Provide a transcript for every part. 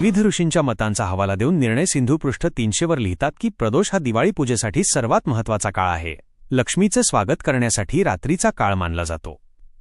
विविध ऋषींच्या मतांचा हवाला देऊन निर्णय सिंधू पृष्ठ तीनशेवर लिहितात की प्रदोष हा दिवाळी पूजेसाठी सर्वात महत्त्वाचा काळ आहे. लक्ष्मीचे स्वागत करण्यासाठी रात्रीचा काळ मानला जातो.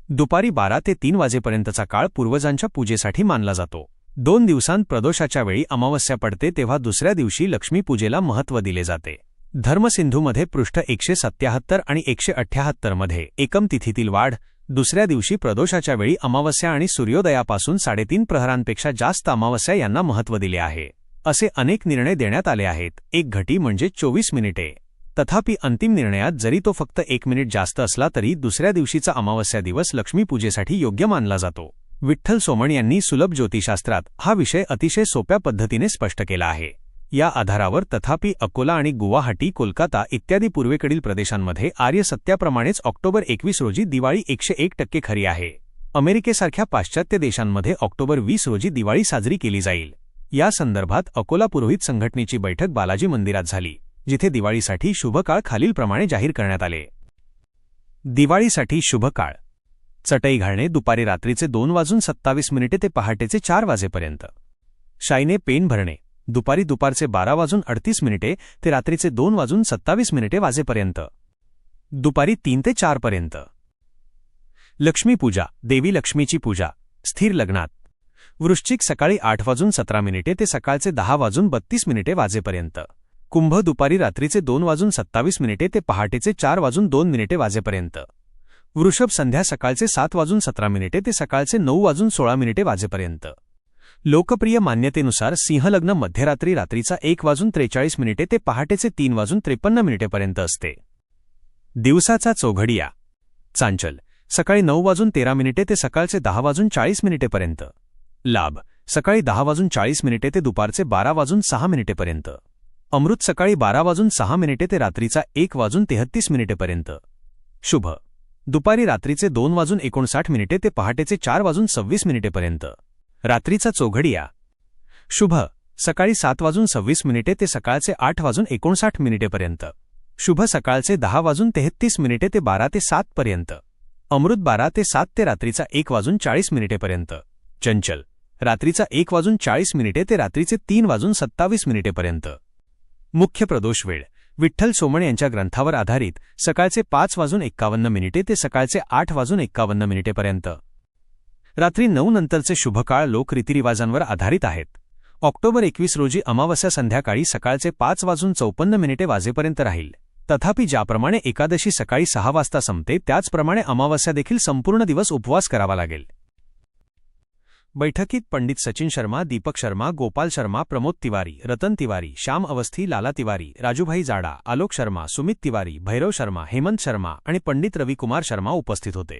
दुपारी बारा ते तीन वाजेपर्यंतचा काळ पूर्वजांच्या पूजेसाठी मानला जातो. दोन दिवसांत प्रदोषाच्या वेळी अमावस्या पडते तेव्हा दुसऱ्या दिवशी लक्ष्मीपूजेला महत्त्व दिले जाते. धर्मसिंधूमध्ये पृष्ठ एकशे सत्याहत्तर आणि एकशे अठ्ठ्याहत्तरमध्ये एकम तिथीतील वाढ दुसऱ्या दिवशी प्रदोषाच्या वेळी अमावस्या आणि सूर्योदयापासून साडेतीन प्रहरांपेक्षा जास्त अमावस्या यांना महत्त्व दिले आहे. असे अनेक निर्णय देण्यात आले आहेत. एक घटी म्हणजे चोवीस मिनिटे. तथापि अंतिम निर्णयात जरी तो फक्त एक मिनिट जास्त असला तरी दुसऱ्या दिवशीचा अमावस्या दिवस लक्ष्मीपूजेसाठी योग्य मानला जातो. विठ्ठल सोमण यांनी सुलभ ज्योतिशास्त्रात हा विषय अतिशय सोप्या पद्धतीने स्पष्ट केला आहे. या आधारावर तथापि अकोला आणि गुवाहाटी कोलकाता इत्यादी पूर्वेकडील प्रदेशांमध्ये आर्य सत्याप्रमाणेच ऑक्टोबर एकवीस रोजी दिवाळी एकशे एक टक्के खरी आहे. अमेरिकेसारख्या पाश्चात्य देशांमध्ये ऑक्टोबर वीस रोजी दिवाळी साजरी केली जाईल. या संदर्भात अकोला पुरोहित संघटनेची बैठक बालाजी मंदिरात झाली जिथे दिवाळीसाठी शुभकाळ खालीलप्रमाणे जाहीर करण्यात आले. दिवाळीसाठी शुभकाळ. चटई घालणे दुपारी रात्रीचे दोन वाजून सत्तावीस मिनिटे ते पहाटेचे चार वाजेपर्यंत. शाईने पेन भरणे. दुपारी दुपारचे बारा वाजून अडतीस मिनिटे ते रात्रीचे दोन वाजून सत्तावीस मिनिटे वाजेपर्यंत. दुपारी तीन ते चारपर्यंत लक्ष्मीपूजा देवी लक्ष्मीची पूजा स्थिर लग्नात. वृश्चिक सकाळी आठ वाजून सतरा मिनिटे ते सकाळचे दहा वाजून बत्तीस मिनिटे वाजेपर्यंत. कुंभ दुपारी रात्रीचे दोन वाजून सत्तावीस मिनिटे ते पहाटेचे चार वाजून दोन मिनिटे वाजेपर्यंत. वृषभ संध्या सकाळचे सात वाजून सतरा मिनिटे ते सकाळचे नऊ वाजून सोळा मिनिटे वाजेपर्यंत. लोकप्रिय मान्यतेनुसार सिंहलग्न मध्यरात्री रात्रीचा एक वाजून त्रेचाळीस मिनिटे ते पहाटेचे तीन वाजून त्रेपन्न मिनिटेपर्यंत असते. दिवसाचा चौघडिया. चांचल. सकाळी नऊ वाजून तेरा मिनिटे ते सकाळचे दहा वाजून चाळीस मिनिटेपर्यंत. लाभ. सकाळी दहा वाजून चाळीस मिनिटे ते दुपारचे बारा वाजून सहा मिनिटेपर्यंत. अमृत सकाळी बारा वाजून सहा मिनिटे ते रात्रीचा एक वाजून तेहत्तीस मिनिटेपर्यंत. शुभ. दुपारी रात्रीचे दोन वाजून एकोणसाठ मिनिटे ते पहाटेचे चार वाजून सव्वीस मिनिटेपर्यंत. रात्रीचा चोघडिया. शुभ सकाळी सात वाजून सव्वीस मिनिटे ते सकाळचे आठ वाजून एकोणसाठ मिनिटेपर्यंत शुभ सकाळचे दहा वाजून तेहत्तीस मिनिटे ते बारा ते सात पर्यंत. अमृत बारा ते सात ते रात्रीचा एक वाजून चाळीस मिनिटेपर्यंत चंचल रात्रीचा एक वाजून चाळीस मिनिटे ते रात्रीचे तीन वाजून सत्तावीस मिनिटेपर्यंत मुख्य प्रदोष वेळ विठ्ठल सोमण यांच्या ग्रंथावर आधारित सकाळचे पाच वाजून एक्कावन्न मिनिटे ते सकाळचे आठ वाजून एक्कावन्न मिनिटेपर्यंत रात्री नऊ नंतरचे शुभकाळ लोक रीतिरिवाजांवर आधारित आहेत. ऑक्टोबर एकवीस रोजी अमावस्या संध्याकाळी सकाळचे पाच वाजून चौपन्न मिनिटे वाजेपर्यंत राहील. तथापि ज्याप्रमाणे एकादशी सकाळी सहा वाजता संपते त्याचप्रमाणे अमावस्या देखील संपूर्ण दिवस उपवास करावा लागेल. बैठकीत पंडित सचिन शर्मा दीपक शर्मा गोपाल शर्मा प्रमोद तिवारी रतन तिवारी श्याम अवस्थी लाला तिवारी राजूभाई जाडा आलोक शर्मा सुमित तिवारी भैरव शर्मा हेमंत शर्मा आणि पंडित रविकुमार शर्मा उपस्थित होते.